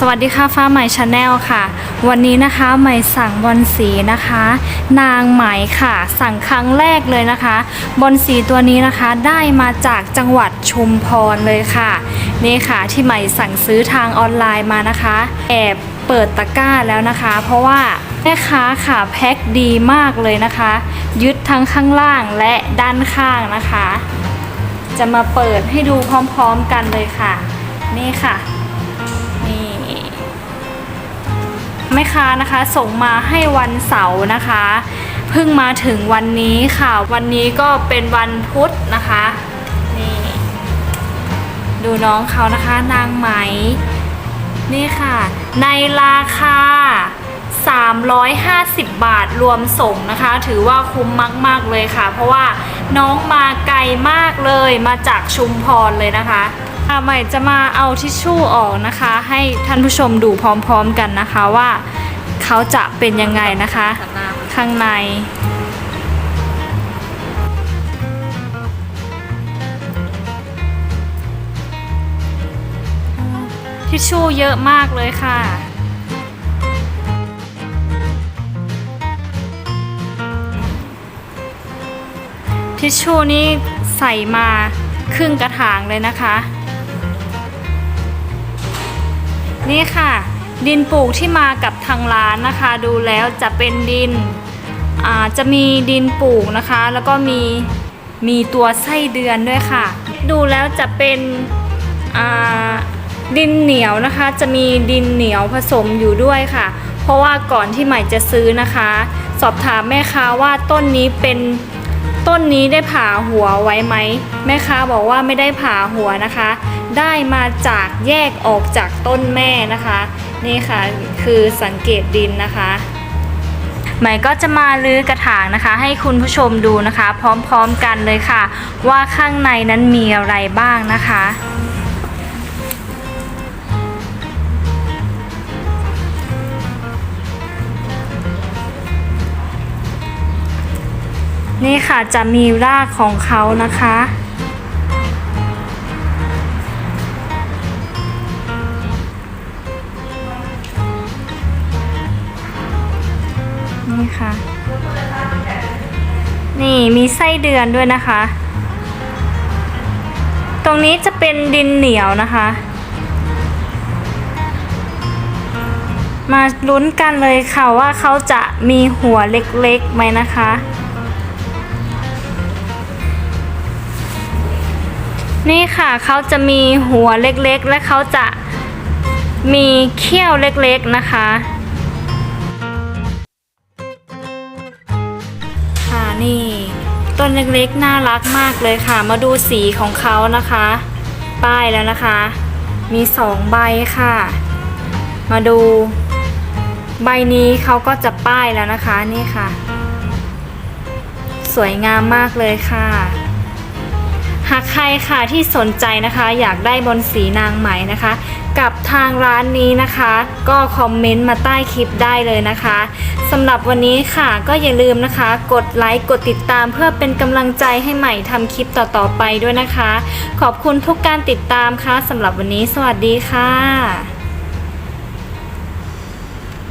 สวัสดีค่ะฟ้าใหม่ชาแนลค่ะ วันนี้นะคะใหม่สั่งบอลสีนะคะ นางไหมค่ะ สั่งครั้งแรกเลยนะคะ บอลสีตัวนี้นะคะได้มาจากจังหวัดชุมพรเลยค่ะนี่ค่ะที่ใหม่สั่งซื้อทางออนไลน์มานะคะ แอบเปิดตะกร้าแล้วนะคะ เพราะว่าแม่ค้าค่ะแพ็คดีมากเลยนะคะ ยึดทั้งข้างล่างและด้านข้างนะคะ จะมาเปิดให้ดูพร้อมๆกันเลยค่ะ นี่ค่ะ แม่ค้านะคะ ส่งมาให้วันเสาร์นะคะ เพิ่งมาถึงวันนี้ค่ะ วันนี้ก็เป็นวันพุธนะคะนี่ดูน้องเขานะคะนางไหม นี่ค่ะ ในราคา 350 บาทรวมส่งนะคะ ถือว่าคุ้มมาก ๆ เลยค่ะ เพราะว่าน้องมาไกลมากเลยมาจากชุมพรเลยนะคะอะ ใหม่จะมาเอาทิชชู่ออกนะคะ ให้ท่านผู้ชมดูพร้อมๆกันนะคะว่าเขาจะเป็นยังไงนะคะ ข้างในทิชชู่เยอะมากเลยค่ะ ทิชชู่นี่ใส่มาครึ่งกระถางเลยนะคะ นี่ค่ะ ดินปลูกที่มากับทางร้านนะคะ ดูแล้วจะเป็นดินจะมีดินปลูกนะคะ แล้วก็มีมีตัวไส้เดือนด้วยค่ะ ดูแล้วจะเป็นดินเหนียวนะคะ จะมีดินเหนียวผสมอยู่ด้วยค่ะ เพราะว่าก่อนที่ใหม่จะซื้อนะคะ สอบถามแม่ค้าว่าต้นนี้เป็น ต้นนี้ได้ผ่าหัวไว้ไหมแม่ค้าบอกว่าไม่ได้ผ่าหัวนะคะ ได้มาจากแยกออกจากต้นแม่นะคะ นี่ค่ะคือสังเกตดินนะคะใหม่ก็จะมาลื้อกระถางนะคะ ให้คุณผู้ชมดูนะคะ พร้อมๆกันเลยค่ะ ว่าข้างในนั้นมีอะไรบ้างนะคะ นี่ค่ะจะมีรากของเขานะคะ นี่ค่ะ นี่มีไส้เดือนด้วยนะคะ ตรงนี้จะเป็นดินเหนียวนะคะ มาลุ้นกันเลยค่ะว่าเขาจะมีหัวเล็กๆไหมนะคะ นี่ค่ะเขาจะมีหัวเล็กๆ และเขาจะมีเขี้ยวเล็กๆนะคะค่ะนี่ต้นเล็กๆ น่ารักมากเลยค่ะ มาดูสีของเขานะคะ ป้ายแล้วนะคะ มีสองใบค่ะ มาดู ใบนี้เขาก็จะป้ายแล้วนะคะนี่ค่ะ สวยงามมากเลยค่ะ หากใครค่ะที่สนใจนะคะ อยากได้บอลสีนางไหมนะคะ กับทางร้านนี้นะคะ ก็คอมเมนต์มาใต้คลิปได้เลยนะคะสำหรับวันนี้ค่ะก็อย่าลืมนะคะ กดไลค์กดติดตามเพื่อเป็นกำลังใจให้ใหม่ทำคลิปต่อๆไปด้วยนะคะ ขอบคุณทุกการติดตามค่ะสำหรับวันนี้สวัสดีค่ะ